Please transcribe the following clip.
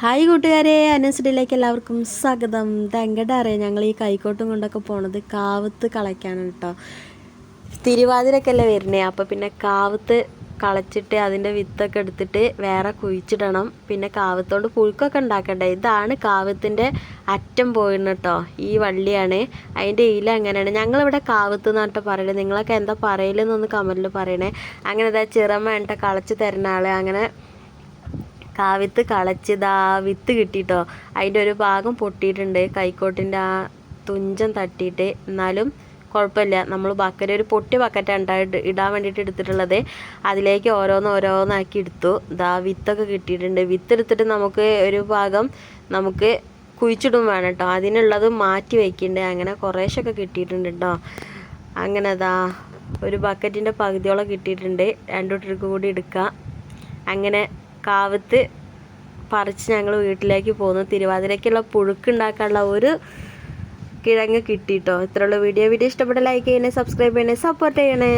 Hi കൂട്ടുകാരെ അനസ്ഡിലേക്ക് എല്ലാവർക്കും സ്വാഗതം. തെങ്കട ഞങ്ങൾ ഈ കൈക്കോട്ടും കൊണ്ടൊക്കെ പോണത് കാവത്ത് കളയ്ക്കാനാണ് കേട്ടോ തിരുവാതിരൊക്കെ അല്ലേ വരണേ അപ്പോൾ പിന്നെ കാവത്ത് കളച്ചിട്ട് അതിന്റെ വിത്തൊക്കെ എടുത്തിട്ട് വേറെ കുഴിച്ചിടണം. പിന്നെ കാവത്തോണ്ട് പുഴുക്കൊക്കെ ഉണ്ടാക്കണ്ടേ? ഇതാണ് കാവത്തിന്റെ അറ്റം പോയിരുന്നു കേട്ടോ ഈ വള്ളിയാണ്. അതിന്റെ ഇല അങ്ങനെയാണ് ഞങ്ങളിവിടെ കാവത്ത് എന്നിട്ട് പറയൽ. നിങ്ങളൊക്കെ എന്താ പറയലെന്നൊന്ന് കമന്റിൽ പറയണേ. അങ്ങനെ ഇതാ ചിറമ എന്നിട്ട് കളച്ച് തരുന്ന ആൾ. അങ്ങനെ കാവിത്ത് കളച്ചതാ വിത്ത് കിട്ടിയിട്ടോ അതിന്റെ ഒരു ഭാഗം പൊട്ടിയിട്ടുണ്ട്. കൈക്കോട്ടിന്റെ ആ തുഞ്ചം തട്ടിയിട്ട്. എന്നാലും കുഴപ്പമില്ല. നമ്മൾ ബക്കറ്റ് ഒരു പൊട്ടി ബക്കറ്റാണ് ഉണ്ടായിട്ട് ഇടാൻ വേണ്ടിയിട്ട് എടുത്തിട്ടുള്ളത്. അതിലേക്ക് ഓരോന്ന് ഓരോന്നാക്കി എടുത്തു. ഇതാ വിത്തൊക്കെ കിട്ടിയിട്ടുണ്ട്. വിത്ത് എടുത്തിട്ട് നമുക്ക് ഒരു ഭാഗം നമുക്ക് കുഴിച്ചിടും വേണം കേട്ടോ. അതിനുള്ളത് മാറ്റി വയ്ക്കണ്ടേ അങ്ങനെ കുറേശ്ശൊക്കെ കിട്ടിയിട്ടുണ്ട് കേട്ടോ. അങ്ങനെ ദാ ഒരു ബക്കറ്റിന്റെ പകുതിയോളം കിട്ടിയിട്ടുണ്ട്. രണ്ടു കൂടി എടുക്കാം. അങ്ങനെ കാവത്ത് പറിച്ച് ഞങ്ങൾ വീട്ടിലേക്ക് പോകുന്നു. തിരുവാതിരയ്ക്കുള്ള പുഴുക്കുണ്ടാക്കാനുള്ള ഒരു കിഴങ്ങ് കിട്ടിയിട്ടോ ഇത്രയുള്ള. വീഡിയോ വീഡിയോ ഇഷ്ടപ്പെട്ട ലൈക്ക് ചെയ്യണേ സബ്സ്ക്രൈബ് ചെയ്യണേ സപ്പോർട്ട് ചെയ്യണേ.